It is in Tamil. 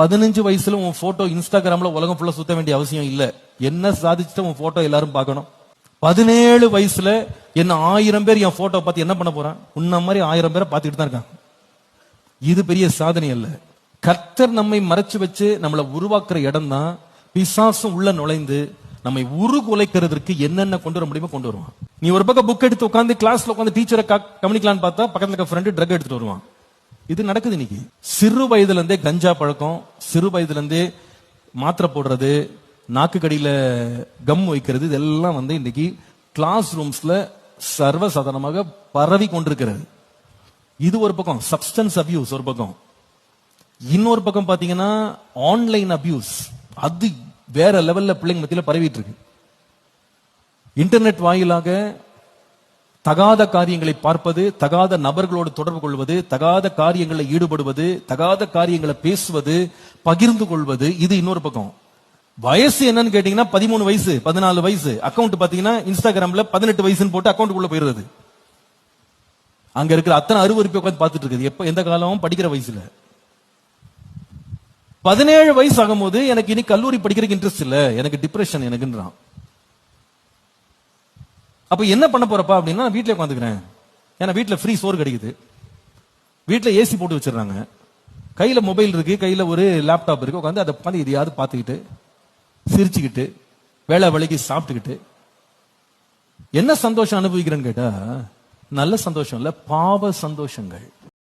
பதினஞ்சு வயசுல உன் போட்டோ இன்ஸ்டாகிராம்ல உலகம் ஃபுல்லா சுத்த வேண்டிய அவசியம் இல்ல. என்ன சாதிச்சுட்டு உன் போட்டோ எல்லாரும் பார்க்கணும். பதினேழு வயசுல என்ன ஆயிரம் பேர் என் போட்டோ பார்த்து என்ன பண்ண போறான்? உன்ன மாதிரி ஆயிரம் பேரை பார்த்துக்கிட்டு தான் இருக்காங்க இது பெரிய சாதனை அல்ல. கர்த்தர் நம்மை மறைச்சு வச்சு நம்மளை உருவாக்குற இடம் தான் பிசாசும் உள்ள நுழைந்து நம்மை உருகுலைக்கிறதுக்கு என்னென்ன கொண்டு வர முடியுமோ கொண்டு வருவான். நீ ஒரு பக்கம் புக் எடுத்து உட்காந்து கிளாஸ்ல உட்காந்து டீச்சரை கவனிக்கலான்னு பார்த்தா பக்கத்துல இருக்க ஃப்ரெண்டு ட்ரக் எடுத்துட்டு வருவான். இது நடக்குது இன்னைக்கு. சிறு வயதுல இருந்தே கஞ்சா பழக்கம் சிறு வயதுல இருந்தே மாத்திரை போடுறது நாக்கு கடியில கம் வைக்கிறது இதெல்லாம் வந்து இன்னைக்கு கிளாஸ் ரூம்ஸ்ல சர்வசாதாரணமாக பரவி கொண்டிருக்கிறது. இது ஒரு பக்கம் சப்ஸ்டன்ஸ் அபியூஸ் ஒரு பக்கம். இன்னொரு பக்கம் பாத்தீங்கன்னா ஆன்லைன் அபியூஸ் அது வேற லெவல்ல பிள்ளைங்க மத்தியில பரவிட்டு இருக்கு. இன்டர்நெட் வாயிலாக தகாத காரியங்களை பார்ப்பது தகாத நபர்களோடு தொடர்பு கொள்வது தகாத காரியங்களில் ஈடுபடுவது தகாத காரியங்களை பேசுவது பகிர்ந்து கொள்வது இது இன்னொரு பக்கம். வயசு என்னன்னு கேட்டீங்கன்னா பதிமூணு வயசு பதினாலு வயசு. அக்கௌண்ட் பாத்தீங்கன்னா இன்ஸ்டாகிராம்ல பதினெட்டு வயசுன்னு போட்டு அக்கவுண்ட்டுக்குள்ள போயிடுறது. அங்க இருக்கிற அத்தனை அருவருப்பை உட்காந்து பார்த்துட்டு இருக்குது. எப்ப எந்த காலமும் படிக்கிற வயசுல. பதினேழு வயசு ஆகும்போது எனக்கு இனி கல்லூரி படிக்கிறதுக்கு இன்ட்ரெஸ்ட் இல்ல. எனக்கு டிப்ரெஷன் எனக்குன்றான். அப்ப என்ன பண்ண போறப்பா அப்படின்னா நான் உட்காந்துக்கிறேன். ஏன்னா வீட்டுல ஃப்ரீ சோறு கிடைக்குது. வீட்டுல ஏசி போட்டு வச்சிடுறாங்க. கையில மொபைல் இருக்கு கையில ஒரு லேப்டாப் இருக்கு. உட்காந்து அதை உட்காந்து எதையாவது பார்த்துக்கிட்டு சிரிச்சுக்கிட்டு வேலை வேலைக்கு சாப்பிட்டுக்கிட்டு. என்ன சந்தோஷம் அனுபவிக்கிறேன்னு கேட்டா நல்ல சந்தோஷம் இல்ல பாவ சந்தோஷங்கள்.